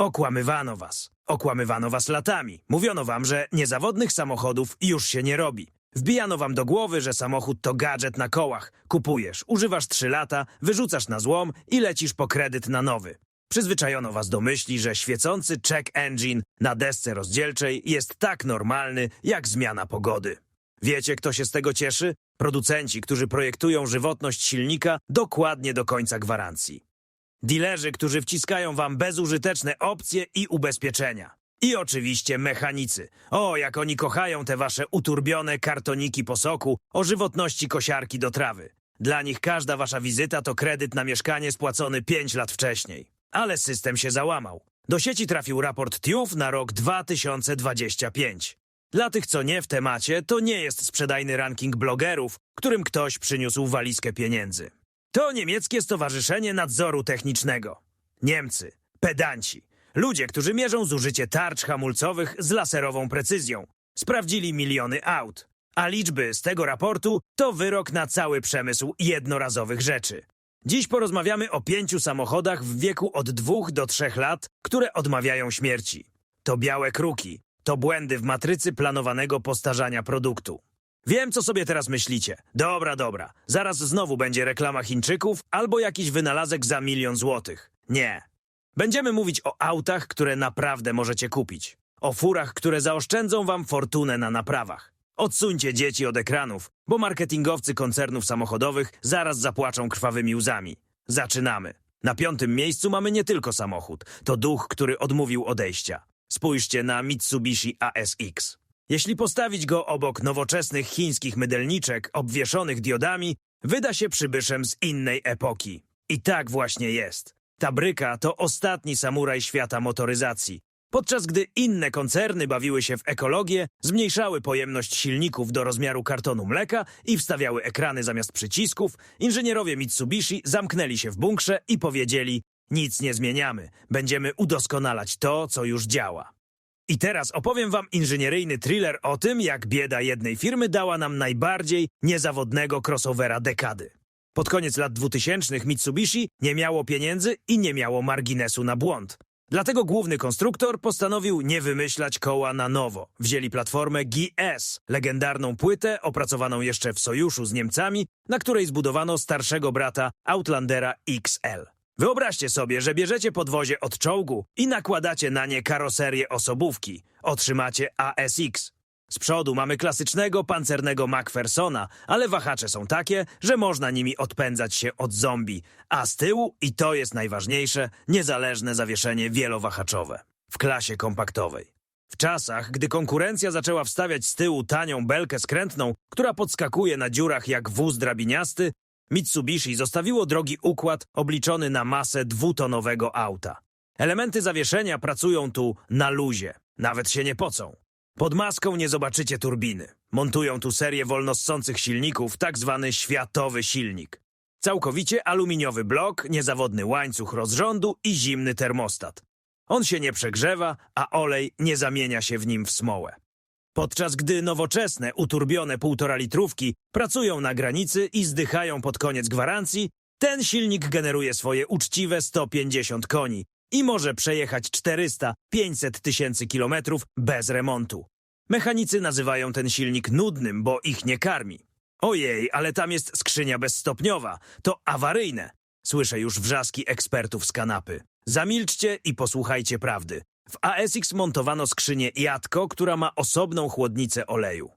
Okłamywano was. Okłamywano was latami. Mówiono wam, że niezawodnych samochodów już się nie robi. Wbijano wam do głowy, że samochód to gadżet na kołach. Kupujesz, używasz 3 lata, wyrzucasz na złom i lecisz po kredyt na nowy. Przyzwyczajono was do myśli, że świecący check engine na desce rozdzielczej jest tak normalny jak zmiana pogody. Wiecie, kto się z tego cieszy? Producenci, którzy projektują żywotność silnika dokładnie do końca gwarancji. Dilerzy, którzy wciskają wam bezużyteczne opcje i ubezpieczenia. I oczywiście mechanicy. O, jak oni kochają te wasze uturbione kartoniki po soku o żywotności kosiarki do trawy. Dla nich każda wasza wizyta to kredyt na mieszkanie spłacony 5 lat wcześniej. Ale system się załamał. Do sieci trafił raport TIUF na rok 2025. Dla tych, co nie w temacie, to nie jest sprzedajny ranking blogerów, którym ktoś przyniósł walizkę pieniędzy. To niemieckie Stowarzyszenie Nadzoru Technicznego. Niemcy, pedanci, ludzie, którzy mierzą zużycie tarcz hamulcowych z laserową precyzją. Sprawdzili miliony aut. A liczby z tego raportu to wyrok na cały przemysł jednorazowych rzeczy. Dziś porozmawiamy o pięciu samochodach w wieku od dwóch do trzech lat, które odmawiają śmierci. To białe kruki, to błędy w matrycy planowanego postarzania produktu. Wiem, co sobie teraz myślicie. Dobra, dobra. Zaraz znowu będzie reklama Chińczyków albo jakiś wynalazek za milion złotych. Nie. Będziemy mówić o autach, które naprawdę możecie kupić. O furach, które zaoszczędzą wam fortunę na naprawach. Odsuńcie dzieci od ekranów, bo marketingowcy koncernów samochodowych zaraz zapłaczą krwawymi łzami. Zaczynamy. Na piątym miejscu mamy nie tylko samochód. To duch, który odmówił odejścia. Spójrzcie na Mitsubishi ASX. Jeśli postawić go obok nowoczesnych chińskich mydelniczek obwieszonych diodami, wyda się przybyszem z innej epoki. I tak właśnie jest. Ta bryka to ostatni samuraj świata motoryzacji. Podczas gdy inne koncerny bawiły się w ekologię, zmniejszały pojemność silników do rozmiaru kartonu mleka i wstawiały ekrany zamiast przycisków, inżynierowie Mitsubishi zamknęli się w bunkrze i powiedzieli: Nic nie zmieniamy, będziemy udoskonalać to, co już działa. I teraz opowiem wam inżynieryjny thriller o tym, jak bieda jednej firmy dała nam najbardziej niezawodnego crossovera dekady. Pod koniec lat 2000 Mitsubishi nie miało pieniędzy i nie miało marginesu na błąd. Dlatego główny konstruktor postanowił nie wymyślać koła na nowo. Wzięli platformę GS, legendarną płytę opracowaną jeszcze w sojuszu z Niemcami, na której zbudowano starszego brata Outlandera XL. Wyobraźcie sobie, że bierzecie podwozie od czołgu i nakładacie na nie karoserię osobówki. Otrzymacie ASX. Z przodu mamy klasycznego pancernego Macphersona, ale wahacze są takie, że można nimi odpędzać się od zombie. A z tyłu, i to jest najważniejsze, niezależne zawieszenie wielowahaczowe. W klasie kompaktowej. W czasach, gdy konkurencja zaczęła wstawiać z tyłu tanią belkę skrętną, która podskakuje na dziurach jak wóz drabiniasty, Mitsubishi zostawiło drogi układ obliczony na masę dwutonowego auta. Elementy zawieszenia pracują tu na luzie, nawet się nie pocą. Pod maską nie zobaczycie turbiny. Montują tu serię wolnossących silników, tak zwany światowy silnik. Całkowicie aluminiowy blok, niezawodny łańcuch rozrządu i zimny termostat. On się nie przegrzewa, a olej nie zamienia się w nim w smołę. Podczas gdy nowoczesne, uturbione półtora litrówki pracują na granicy i zdychają pod koniec gwarancji, ten silnik generuje swoje uczciwe 150 koni i może przejechać 400-500 tysięcy kilometrów bez remontu. Mechanicy nazywają ten silnik nudnym, bo ich nie karmi. Ojej, ale tam jest skrzynia bezstopniowa. To awaryjne. Słyszę już wrzaski ekspertów z kanapy. Zamilczcie i posłuchajcie prawdy. W ASX montowano skrzynię Jatko, która ma osobną chłodnicę oleju.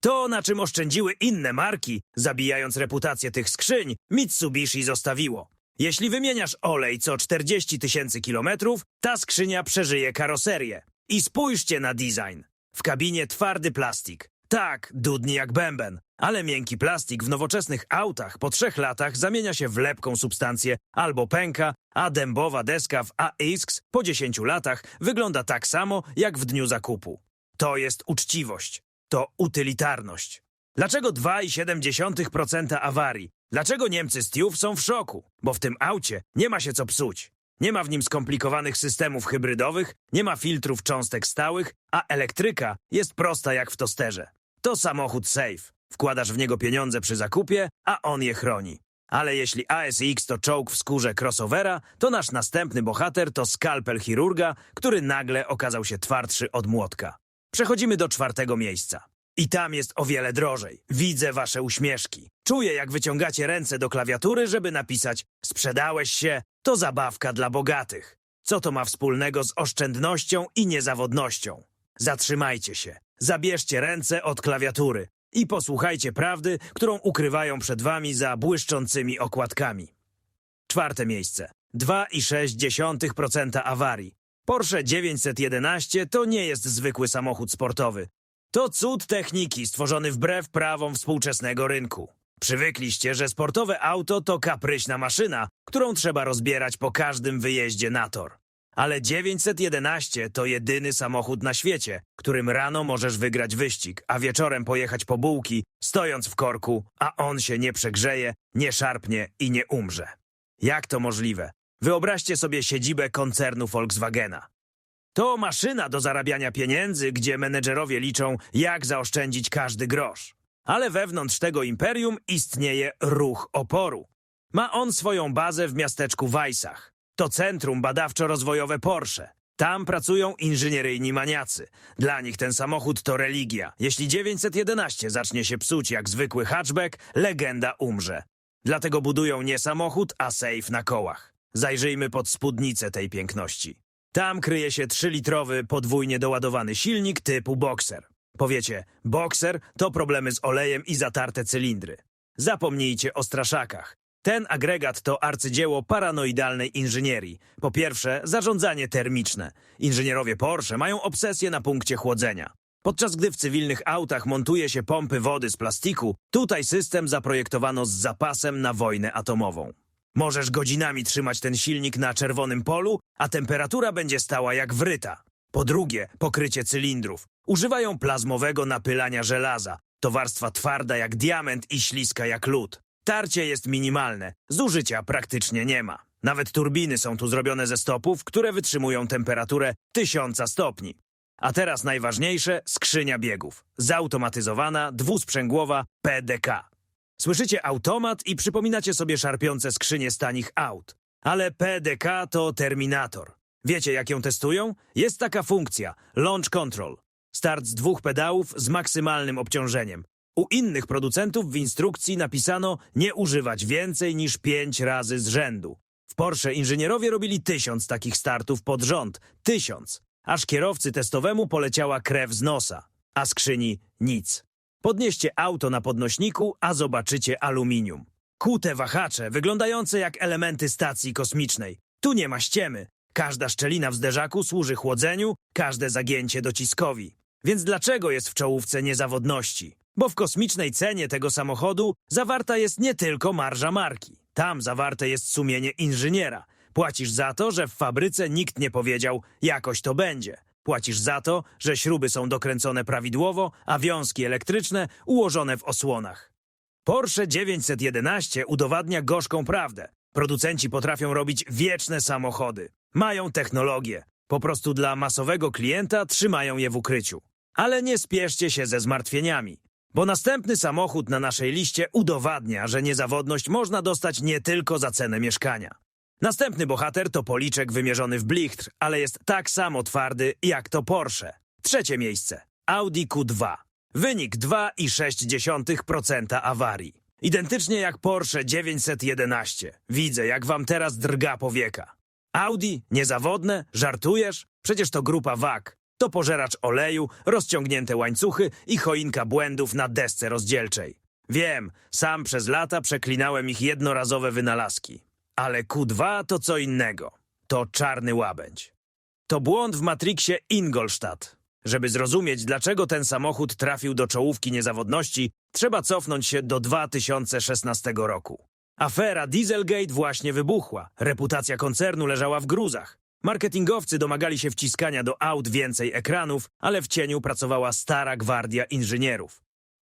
To, na czym oszczędziły inne marki, zabijając reputację tych skrzyń, Mitsubishi zostawiło. Jeśli wymieniasz olej co 40 tysięcy kilometrów, ta skrzynia przeżyje karoserię. I spójrzcie na design. W kabinie twardy plastik. Tak, dudni jak bęben, ale miękki plastik w nowoczesnych autach po trzech latach zamienia się w lepką substancję albo pęka, a dębowa deska w AX po 10 latach wygląda tak samo jak w dniu zakupu. To jest uczciwość. To utylitarność. Dlaczego 2,7% awarii? Dlaczego Niemcy z TIUF są w szoku? Bo w tym aucie nie ma się co psuć. Nie ma w nim skomplikowanych systemów hybrydowych, nie ma filtrów cząstek stałych, a elektryka jest prosta jak w tosterze. To samochód safe. Wkładasz w niego pieniądze przy zakupie, a on je chroni. Ale jeśli ASX to czołg w skórze crossovera, to nasz następny bohater to skalpel chirurga, który nagle okazał się twardszy od młotka. Przechodzimy do czwartego miejsca. I tam jest o wiele drożej. Widzę wasze uśmieszki. Czuję, jak wyciągacie ręce do klawiatury, żeby napisać sprzedałeś się, to zabawka dla bogatych. Co to ma wspólnego z oszczędnością i niezawodnością? Zatrzymajcie się, zabierzcie ręce od klawiatury i posłuchajcie prawdy, którą ukrywają przed wami za błyszczącymi okładkami. Czwarte miejsce. 2,6% awarii. Porsche 911 to nie jest zwykły samochód sportowy. To cud techniki stworzony wbrew prawom współczesnego rynku. Przywykliście, że sportowe auto to kapryśna maszyna, którą trzeba rozbierać po każdym wyjeździe na tor. Ale 911 to jedyny samochód na świecie, którym rano możesz wygrać wyścig, a wieczorem pojechać po bułki, stojąc w korku, a on się nie przegrzeje, nie szarpnie i nie umrze. Jak to możliwe? Wyobraźcie sobie siedzibę koncernu Volkswagena. To maszyna do zarabiania pieniędzy, gdzie menedżerowie liczą, jak zaoszczędzić każdy grosz. Ale wewnątrz tego imperium istnieje ruch oporu. Ma on swoją bazę w miasteczku Weissach. To centrum badawczo-rozwojowe Porsche. Tam pracują inżynieryjni maniacy. Dla nich ten samochód to religia. Jeśli 911 zacznie się psuć jak zwykły hatchback, legenda umrze. Dlatego budują nie samochód, a safe na kołach. Zajrzyjmy pod spódnicę tej piękności. Tam kryje się 3-litrowy, podwójnie doładowany silnik typu Boxer. Powiecie, Boxer to problemy z olejem i zatarte cylindry. Zapomnijcie o straszakach. Ten agregat to arcydzieło paranoidalnej inżynierii. Po pierwsze, zarządzanie termiczne. Inżynierowie Porsche mają obsesję na punkcie chłodzenia. Podczas gdy w cywilnych autach montuje się pompy wody z plastiku, tutaj system zaprojektowano z zapasem na wojnę atomową. Możesz godzinami trzymać ten silnik na czerwonym polu, a temperatura będzie stała jak wryta. Po drugie, pokrycie cylindrów. Używają plazmowego napylania żelaza. To warstwa twarda jak diament i śliska jak lód. Tarcie jest minimalne, zużycia praktycznie nie ma. Nawet turbiny są tu zrobione ze stopów, które wytrzymują temperaturę 1000 stopni. A teraz najważniejsze, skrzynia biegów. Zautomatyzowana, dwusprzęgłowa PDK. Słyszycie automat i przypominacie sobie szarpiące skrzynie z aut. Ale PDK to Terminator. Wiecie, jak ją testują? Jest taka funkcja Launch Control. Start z dwóch pedałów z maksymalnym obciążeniem. U innych producentów w instrukcji napisano nie używać więcej niż pięć razy z rzędu. W Porsche inżynierowie robili tysiąc takich startów pod rząd. Tysiąc. Aż kierowcy testowemu poleciała krew z nosa. A skrzyni nic. Podnieście auto na podnośniku, a zobaczycie aluminium. Kute wahacze, wyglądające jak elementy stacji kosmicznej. Tu nie ma ściemy. Każda szczelina w zderzaku służy chłodzeniu, każde zagięcie dociskowi. Więc dlaczego jest w czołówce niezawodności? Bo w kosmicznej cenie tego samochodu zawarta jest nie tylko marża marki. Tam zawarte jest sumienie inżyniera. Płacisz za to, że w fabryce nikt nie powiedział, jakoś to będzie. Płacisz za to, że śruby są dokręcone prawidłowo, a wiązki elektryczne ułożone w osłonach. Porsche 911 udowadnia gorzką prawdę. Producenci potrafią robić wieczne samochody. Mają technologię. Po prostu dla masowego klienta trzymają je w ukryciu. Ale nie spieszcie się ze zmartwieniami, bo następny samochód na naszej liście udowadnia, że niezawodność można dostać nie tylko za cenę mieszkania. Następny bohater to policzek wymierzony w blichtr, ale jest tak samo twardy jak to Porsche. Trzecie miejsce. Audi Q2. Wynik 2,6% awarii. Identycznie jak Porsche 911. Widzę, jak wam teraz drga powieka. Audi? Niezawodne? Żartujesz? Przecież to grupa WAG. To pożeracz oleju, rozciągnięte łańcuchy i choinka błędów na desce rozdzielczej. Wiem, sam przez lata przeklinałem ich jednorazowe wynalazki. Ale Q2 to co innego. To czarny łabędź. To błąd w Matrixie Ingolstadt. Żeby zrozumieć, dlaczego ten samochód trafił do czołówki niezawodności, trzeba cofnąć się do 2016 roku. Afera Dieselgate właśnie wybuchła. Reputacja koncernu leżała w gruzach. Marketingowcy domagali się wciskania do aut więcej ekranów, ale w cieniu pracowała stara gwardia inżynierów.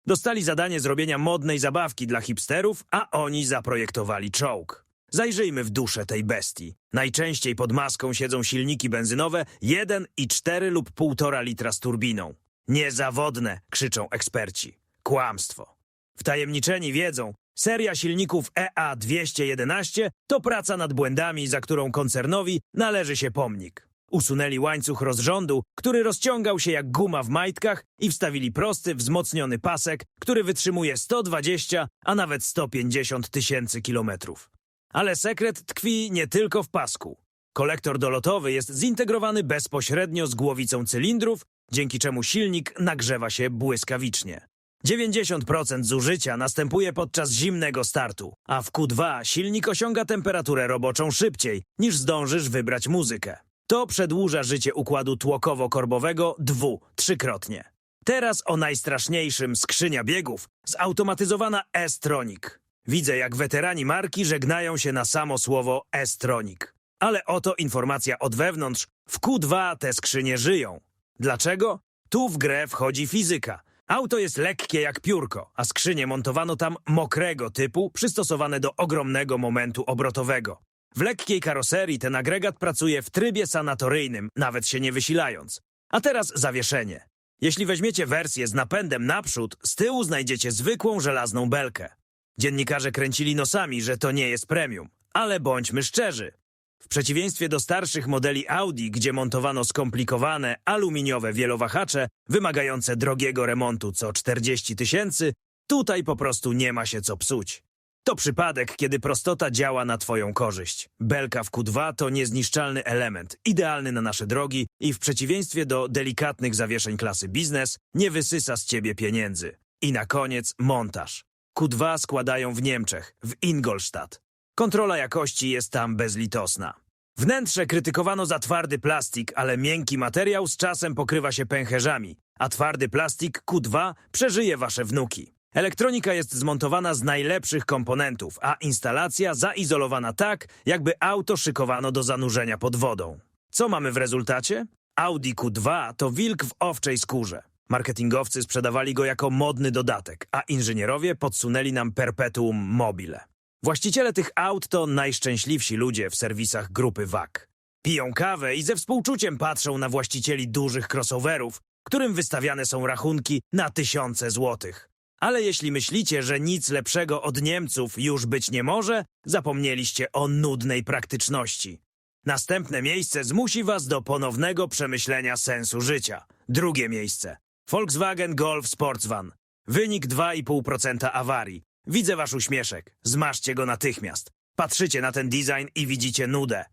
Dostali zadanie zrobienia modnej zabawki dla hipsterów, a oni zaprojektowali czołg. Zajrzyjmy w duszę tej bestii. Najczęściej pod maską siedzą silniki benzynowe 1,4 lub 1,5 litra z turbiną. Niezawodne, krzyczą eksperci. Kłamstwo. Wtajemniczeni wiedzą, Seria silników E EA211 to praca nad błędami, za którą koncernowi należy się pomnik. Usunęli łańcuch rozrządu, który rozciągał się jak guma w majtkach i wstawili prosty, wzmocniony pasek, który wytrzymuje 120, a nawet 150 tysięcy kilometrów. Ale sekret tkwi nie tylko w pasku. Kolektor dolotowy jest zintegrowany bezpośrednio z głowicą cylindrów, dzięki czemu silnik nagrzewa się błyskawicznie. 90% zużycia następuje podczas zimnego startu, a w Q2 silnik osiąga temperaturę roboczą szybciej, niż zdążysz wybrać muzykę. To przedłuża życie układu tłokowo-korbowego dwu, trzykrotnie. Teraz o najstraszniejszym skrzynia biegów, zautomatyzowana S-Tronic. Widzę, jak weterani marki żegnają się na samo słowo S-Tronic. Ale oto informacja od wewnątrz. W Q2 te skrzynie żyją. Dlaczego? Tu w grę wchodzi fizyka. Auto jest lekkie jak piórko, a skrzynie montowano tam mokrego typu, przystosowane do ogromnego momentu obrotowego. W lekkiej karoserii ten agregat pracuje w trybie sanatoryjnym, nawet się nie wysilając. A teraz zawieszenie. Jeśli weźmiecie wersję z napędem naprzód, z tyłu znajdziecie zwykłą żelazną belkę. Dziennikarze kręcili nosami, że to nie jest premium. Ale bądźmy szczerzy. W przeciwieństwie do starszych modeli Audi, gdzie montowano skomplikowane, aluminiowe wielowahacze wymagające drogiego remontu co 40 tysięcy, tutaj po prostu nie ma się co psuć. To przypadek, kiedy prostota działa na Twoją korzyść. Belka w Q2 to niezniszczalny element, idealny na nasze drogi i w przeciwieństwie do delikatnych zawieszeń klasy biznes, nie wysysa z Ciebie pieniędzy. I na koniec montaż. Q2 składają w Niemczech, w Ingolstadt. Kontrola jakości jest tam bezlitosna. Wnętrze krytykowano za twardy plastik, ale miękki materiał z czasem pokrywa się pęcherzami, a twardy plastik Q2 przeżyje wasze wnuki. Elektronika jest zmontowana z najlepszych komponentów, a instalacja zaizolowana tak, jakby auto szykowano do zanurzenia pod wodą. Co mamy w rezultacie? Audi Q2 to wilk w owczej skórze. Marketingowcy sprzedawali go jako modny dodatek, a inżynierowie podsunęli nam perpetuum mobile. Właściciele tych aut to najszczęśliwsi ludzie w serwisach grupy WAG. Piją kawę i ze współczuciem patrzą na właścicieli dużych crossoverów, którym wystawiane są rachunki na tysiące złotych. Ale jeśli myślicie, że nic lepszego od Niemców już być nie może, zapomnieliście o nudnej praktyczności. Następne miejsce zmusi was do ponownego przemyślenia sensu życia. Drugie miejsce. Volkswagen Golf Sportsvan. Wynik 2,5% awarii. Widzę wasz uśmieszek. Zmaszcie go natychmiast. Patrzycie na ten design i widzicie nudę.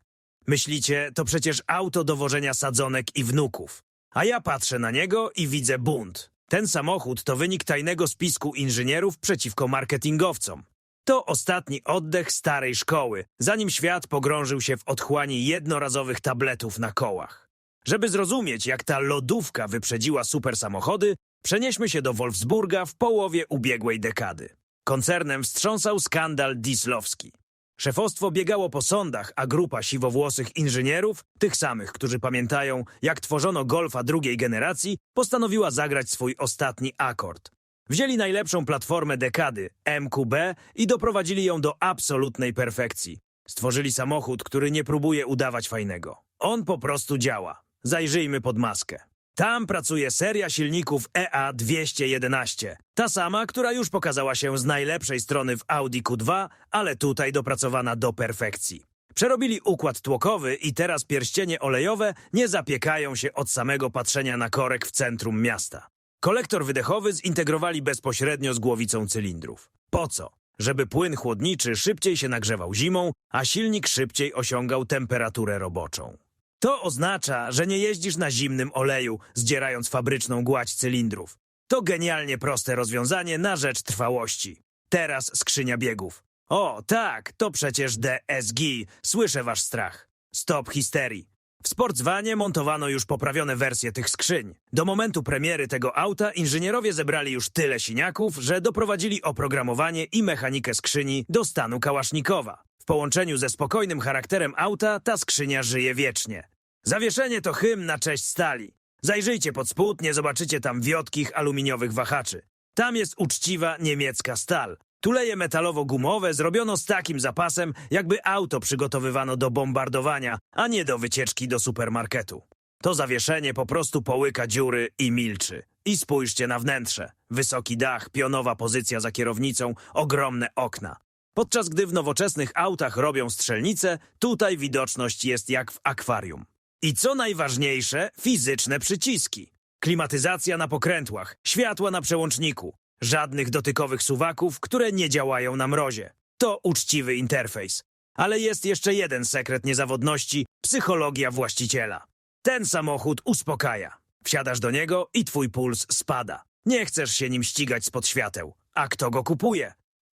Myślicie, to przecież auto do wożenia sadzonek i wnuków. A ja patrzę na niego i widzę bunt. Ten samochód to wynik tajnego spisku inżynierów przeciwko marketingowcom. To ostatni oddech starej szkoły, zanim świat pogrążył się w otchłani jednorazowych tabletów na kołach. Żeby zrozumieć, jak ta lodówka wyprzedziła supersamochody, przenieśmy się do Wolfsburga w połowie ubiegłej dekady. Koncernem wstrząsał skandal Dislowski. Szefostwo biegało po sądach, a grupa siwowłosych inżynierów, tych samych, którzy pamiętają, jak tworzono Golfa drugiej generacji, postanowiła zagrać swój ostatni akord. Wzięli najlepszą platformę dekady, MQB, i doprowadzili ją do absolutnej perfekcji. Stworzyli samochód, który nie próbuje udawać fajnego. On po prostu działa. Zajrzyjmy pod maskę. Tam pracuje seria silników E EA211. Ta sama, która już pokazała się z najlepszej strony w Audi Q2, ale tutaj dopracowana do perfekcji. Przerobili układ tłokowy i teraz pierścienie olejowe nie zapiekają się od samego patrzenia na korek w centrum miasta. Kolektor wydechowy zintegrowali bezpośrednio z głowicą cylindrów. Po co? Żeby płyn chłodniczy szybciej się nagrzewał zimą, a silnik szybciej osiągał temperaturę roboczą. To oznacza, że nie jeździsz na zimnym oleju, zdzierając fabryczną gładź cylindrów. To genialnie proste rozwiązanie na rzecz trwałości. Teraz skrzynia biegów. O, tak, to przecież DSG. Słyszę wasz strach. Stop histerii. W Sportsvanie montowano już poprawione wersje tych skrzyń. Do momentu premiery tego auta inżynierowie zebrali już tyle siniaków, że doprowadzili oprogramowanie i mechanikę skrzyni do stanu kałasznikowa. W połączeniu ze spokojnym charakterem auta ta skrzynia żyje wiecznie. Zawieszenie to hymn na cześć stali. Zajrzyjcie pod spód, nie zobaczycie tam wiotkich aluminiowych wahaczy. Tam jest uczciwa niemiecka stal. Tuleje metalowo-gumowe zrobiono z takim zapasem, jakby auto przygotowywano do bombardowania, a nie do wycieczki do supermarketu. To zawieszenie po prostu połyka dziury i milczy. I spójrzcie na wnętrze. Wysoki dach, pionowa pozycja za kierownicą, ogromne okna. Podczas gdy w nowoczesnych autach robią strzelnice, tutaj widoczność jest jak w akwarium. I co najważniejsze, fizyczne przyciski. Klimatyzacja na pokrętłach, światła na przełączniku, żadnych dotykowych suwaków, które nie działają na mrozie. To uczciwy interfejs. Ale jest jeszcze jeden sekret niezawodności psychologia właściciela. Ten samochód uspokaja. Wsiadasz do niego i twój puls spada. Nie chcesz się nim ścigać spod świateł. A kto go kupuje?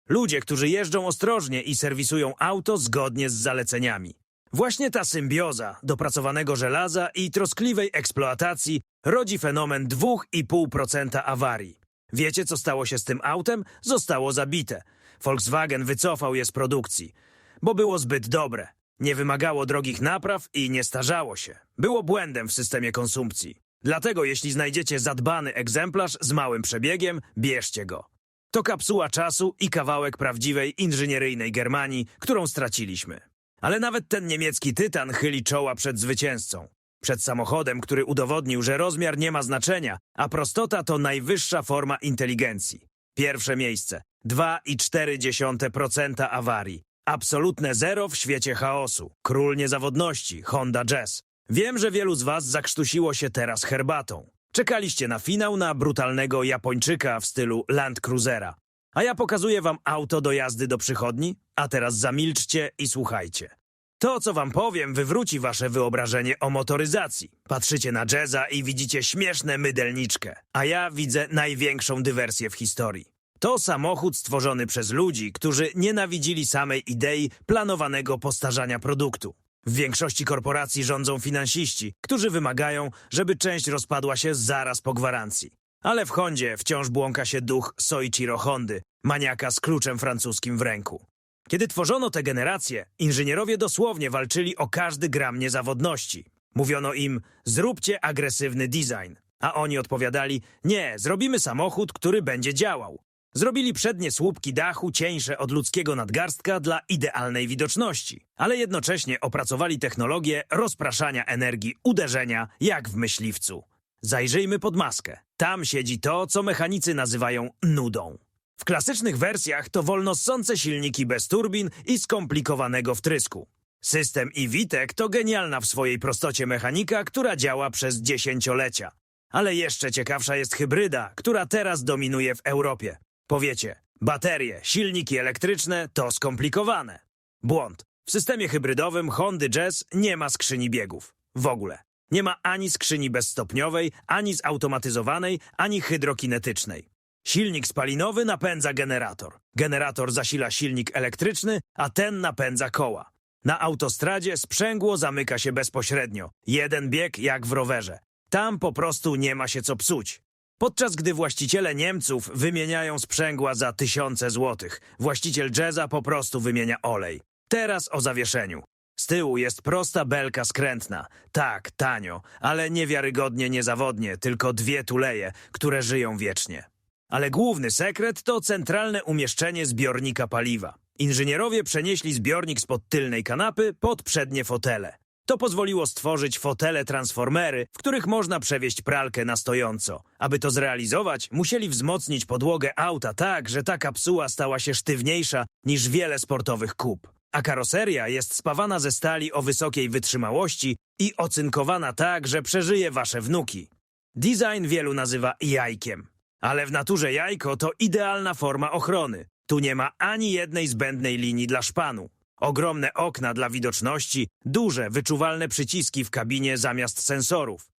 Ludzie, którzy jeżdżą ostrożnie i serwisują auto zgodnie z zaleceniami. Właśnie ta symbioza dopracowanego żelaza i troskliwej eksploatacji rodzi fenomen 2,5% awarii. Wiecie, co stało się z tym autem? Zostało zabite. Volkswagen wycofał je z produkcji, bo było zbyt dobre. Nie wymagało drogich napraw i nie starzało się. Było błędem w systemie konsumpcji. Dlatego jeśli znajdziecie zadbany egzemplarz z małym przebiegiem, bierzcie go. To kapsuła czasu i kawałek prawdziwej inżynieryjnej Germanii, którą straciliśmy. Ale nawet ten niemiecki tytan chyli czoła przed zwycięzcą. Przed samochodem, który udowodnił, że rozmiar nie ma znaczenia, a prostota to najwyższa forma inteligencji. Pierwsze miejsce 2,4% awarii. Absolutne zero w świecie chaosu. Król niezawodności, Honda Jazz. Wiem, że wielu z was zakrztusiło się teraz herbatą. Czekaliście na finał na brutalnego Japończyka w stylu Land Cruisera. A ja pokazuję wam auto do jazdy do przychodni, a teraz zamilczcie i słuchajcie. To, co wam powiem, wywróci wasze wyobrażenie o motoryzacji. Patrzycie na jazza i widzicie śmieszne mydelniczkę, a ja widzę największą dywersję w historii. To samochód stworzony przez ludzi, którzy nienawidzili samej idei planowanego postarzania produktu. W większości korporacji rządzą finansiści, którzy wymagają, żeby część rozpadła się zaraz po gwarancji. Ale w Hondzie wciąż błąka się duch Soichiro Hondy, maniaka z kluczem francuskim w ręku. Kiedy tworzono tę generację, inżynierowie dosłownie walczyli o każdy gram niezawodności. Mówiono im, zróbcie agresywny design. A oni odpowiadali, nie, zrobimy samochód, który będzie działał. Zrobili przednie słupki dachu cieńsze od ludzkiego nadgarstka dla idealnej widoczności, ale jednocześnie opracowali technologię rozpraszania energii uderzenia jak w myśliwcu. Zajrzyjmy pod maskę. Tam siedzi to, co mechanicy nazywają nudą. W klasycznych wersjach to wolnossące silniki bez turbin i skomplikowanego wtrysku. System iWitek to genialna w swojej prostocie mechanika, która działa przez dziesięciolecia. Ale jeszcze ciekawsza jest hybryda, która teraz dominuje w Europie. Powiecie, baterie, silniki elektryczne to skomplikowane. Błąd. W systemie hybrydowym Hondy Jazz nie ma skrzyni biegów. W ogóle. Nie ma ani skrzyni bezstopniowej, ani zautomatyzowanej, ani hydrokinetycznej. Silnik spalinowy napędza generator. Generator zasila silnik elektryczny, a ten napędza koła. Na autostradzie sprzęgło zamyka się bezpośrednio. Jeden bieg jak w rowerze. Tam po prostu nie ma się co psuć. Podczas gdy właściciele Niemców wymieniają sprzęgła za tysiące złotych, właściciel jazza po prostu wymienia olej. Teraz o zawieszeniu. Z tyłu jest prosta belka skrętna. Tak, tanio, ale niewiarygodnie niezawodnie, tylko dwie tuleje, które żyją wiecznie. Ale główny sekret to centralne umieszczenie zbiornika paliwa. Inżynierowie przenieśli zbiornik spod tylnej kanapy pod przednie fotele. To pozwoliło stworzyć fotele transformery, w których można przewieźć pralkę na stojąco. Aby to zrealizować, musieli wzmocnić podłogę auta tak, że ta kapsuła stała się sztywniejsza niż wiele sportowych kup. A karoseria jest spawana ze stali o wysokiej wytrzymałości i ocynkowana tak, że przeżyje wasze wnuki. Design wielu nazywa jajkiem. Ale w naturze jajko to idealna forma ochrony. Tu nie ma ani jednej zbędnej linii dla szpanu. Ogromne okna dla widoczności, duże, wyczuwalne przyciski w kabinie zamiast sensorów.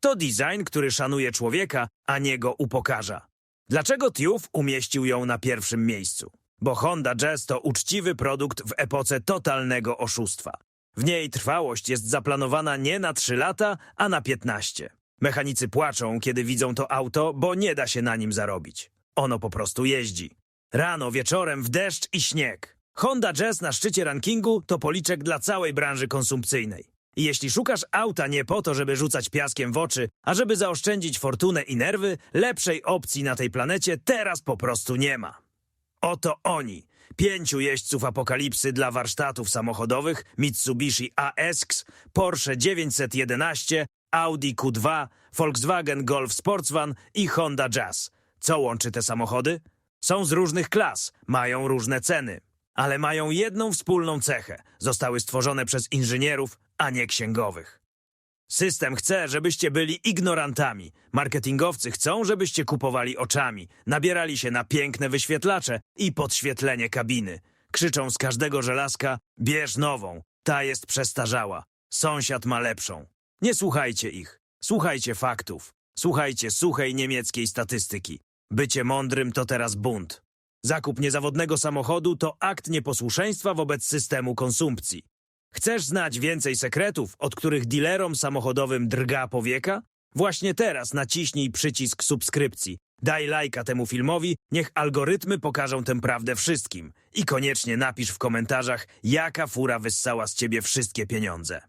To design, który szanuje człowieka, a nie go upokarza. Dlaczego Triumph umieścił ją na pierwszym miejscu? Bo Honda Jazz to uczciwy produkt w epoce totalnego oszustwa. W niej trwałość jest zaplanowana nie na 3 lata, a na 15. Mechanicy płaczą, kiedy widzą to auto, bo nie da się na nim zarobić. Ono po prostu jeździ. Rano, wieczorem, w deszcz i śnieg. Honda Jazz na szczycie rankingu to policzek dla całej branży konsumpcyjnej. I jeśli szukasz auta nie po to, żeby rzucać piaskiem w oczy, a żeby zaoszczędzić fortunę i nerwy, lepszej opcji na tej planecie teraz po prostu nie ma. Oto oni. Pięciu jeźdźców apokalipsy dla warsztatów samochodowych Mitsubishi ASX, Porsche 911, Audi Q2, Volkswagen Golf Sportsvan i Honda Jazz. Co łączy te samochody? Są z różnych klas, mają różne ceny, ale mają jedną wspólną cechę. Zostały stworzone przez inżynierów, a nie księgowych. System chce, żebyście byli ignorantami. Marketingowcy chcą, żebyście kupowali oczami, nabierali się na piękne wyświetlacze i podświetlenie kabiny. Krzyczą z każdego żelazka: bierz nową, ta jest przestarzała, sąsiad ma lepszą. Nie słuchajcie ich, słuchajcie faktów, słuchajcie suchej niemieckiej statystyki. Bycie mądrym to teraz bunt. Zakup niezawodnego samochodu to akt nieposłuszeństwa wobec systemu konsumpcji. Chcesz znać więcej sekretów, od których dealerom samochodowym drga powieka? Właśnie teraz naciśnij przycisk subskrypcji. Daj lajka temu filmowi, niech algorytmy pokażą tę prawdę wszystkim. I koniecznie napisz w komentarzach, jaka fura wyssała z ciebie wszystkie pieniądze.